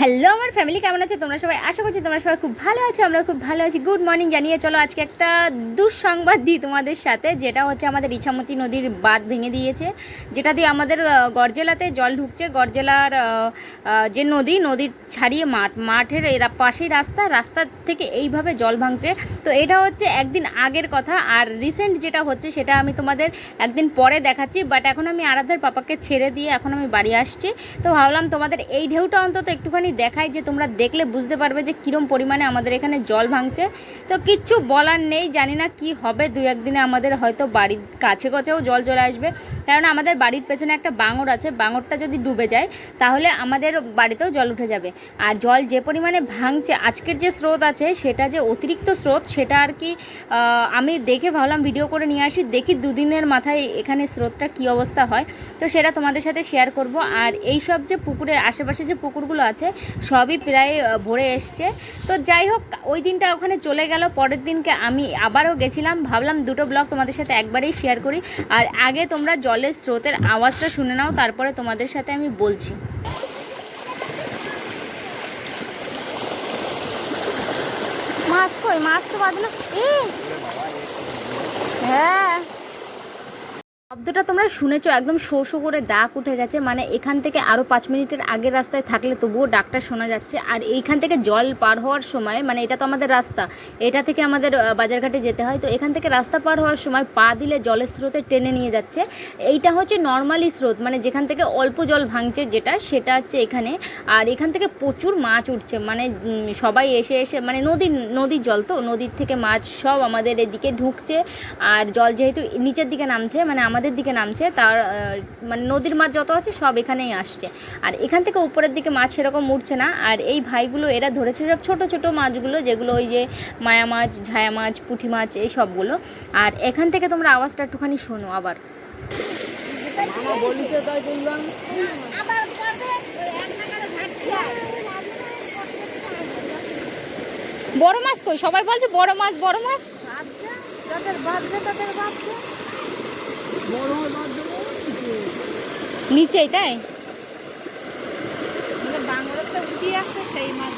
Hello আমার family কেমন আছে? তোমরা সবাই আশা করছি তোমরা সবাই খুব ভালো আছো আমরা খুব ভালো আছি। গুড মর্নিং জানিয়ে চলো আজকে একটা দুঃসংবাদ দিই তোমাদের সাথে, যেটা হচ্ছে আমাদের ইছামতি নদীর বাঁধ ভেঙে দিয়েছে, যেটা দিয়ে আমাদের গরজেলাতে জল ঢুকছে। গরজেলার যে নদী, নদীর ছাড়িয়ে মাঠ, মাঠের এরা পাশেই রাস্তা রাস্তা থেকে এইভাবে জল ভাঙছে। তো এটা হচ্ছে একদিন আগের কথা, আর রিসেন্ট যেটা হচ্ছে সেটা আমি তোমাদের একদিন পরে দেখাচ্ছি বাট এখন আমি আরাধার পাপাকে ছেড়ে দিয়ে এখন আমি বাড়ি আসছি। তো ভাবলাম তোমাদের এই ঢেউটা অন্তত একটুখানি দেখাই যে তোমরা দেখলে বুঝতে পারবে যে কীরম পরিমাণে আমাদের এখানে জল ভাঙছে। তো কিচ্ছু বলার নেই, জানি না কি হবে। দু একদিনে আমাদের হয়তো বাড়ির কাছে কাছেও জল চলে আসবে। কারণ আমাদের বাড়ির পেছনে একটা বাঙর আছে, বাঙরটা যদি ডুবে যায়, তাহলে আমাদের বাড়িতেও জল উঠে যাবে। আর জল যে পরিমাণে ভাঙছে, আজকের যে স্রোত আছে, সেটা যে অতিরিক্ত স্রোত, সেটা আর কি আমি দেখে ভাবলাম ভিডিও করে নিয়ে আসি। দেখি দুদিনের মাথায় এখানে স্রোতটা কী অবস্থা হয়। তো সেটা তোমাদের সাথে শেয়ার করব। আর এই সব যে পুকুরে, আশেপাশে যে পুকুরগুলো আছে, সবই প্রায় ভরে এসছে। তো যাই হোক, ওই দিনটা ওখানে চলে গেল, পরের দিনকে আমি আবারও গেছিলাম। ভাবলাম দুটো ব্লগ তোমাদের সাথে একবারেই শেয়ার করি। আর আগে তোমরা জলের স্রোতের আওয়াজটা শুনে নাও, তারপরে তোমাদের সাথে আমি বলছি। মাছ কই? মাছ তো বাঁধলো হ্যাঁ। শব্দটা তোমরা শুনেছো, একদম শো শো করে ডাক উঠে গেছে মানে এখান থেকে আরও পাঁচ মিনিটের আগের রাস্তায় থাকলে তবুও ডাকটা শোনা যাচ্ছে। আর এইখান থেকে জল পার হওয়ার সময় মানে এটা তো আমাদের রাস্তা, এটা থেকে আমাদের বাজারঘাটে যেতে হয়, তো এখান থেকে রাস্তা পার হওয়ার সময় পা দিলে জলের স্রোতে টেনে নিয়ে যাচ্ছে। এইটা হচ্ছে নর্মালি স্রোত মানে যেখান থেকে অল্প জল ভাঙছে যেটা, সেটা হচ্ছে এখানে। আর এখান থেকে প্রচুর মাছ উঠছে মানে সবাই এসে এসে মানে নদীর নদীর জল তো, নদীর থেকে মাছ সব আমাদের এদিকে ঢুকছে। আর জল যেহেতু নিচের দিকে নামছে মানে আমাদের দিকে নামছে, তার মানে নদীর মাছ যত আছে সব এখানেই আসছে। আর এখান থেকে উপরের দিকে মাছ সেরকম উঠছে না, আর এই ভাইগুলো এরা ধরেছে সব ছোট ছোট মাছগুলো, যেগুলো ওই যে মায়া মাছ, ঝায়া মাছ, পুঁটি মাছ, এই সবগুলো। আর এখান থেকে তোমরা আওয়াজটা একটুখানি শোনো আবার। বড় মাছ কই? সবাই বলছে বড় মাছ বড় মাছ। নিচেই তাই? বাংলাতে উঠিয়ে উঠি আসে সেই মাছ